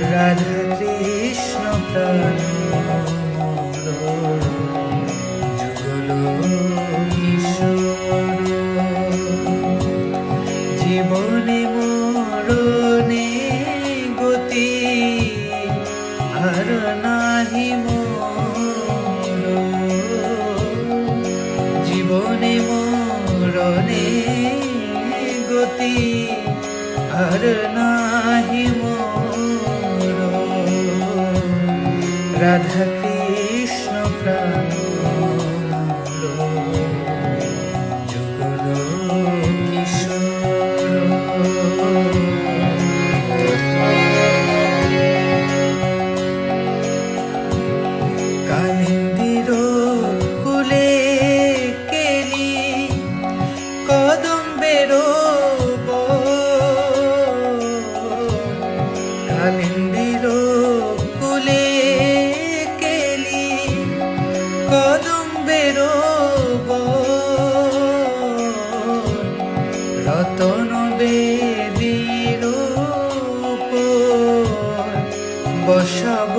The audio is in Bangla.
রাধা কৃষ্ণ প্রাণ যুগল কিশোর জীবনে মরণে গতি আর নাহি মোর জীবনে মরণে গতি আর নাহি রাধা কৃষ্ণ প্রাণ যুগল কিশোর কদম্বের রতন বেদির বসাব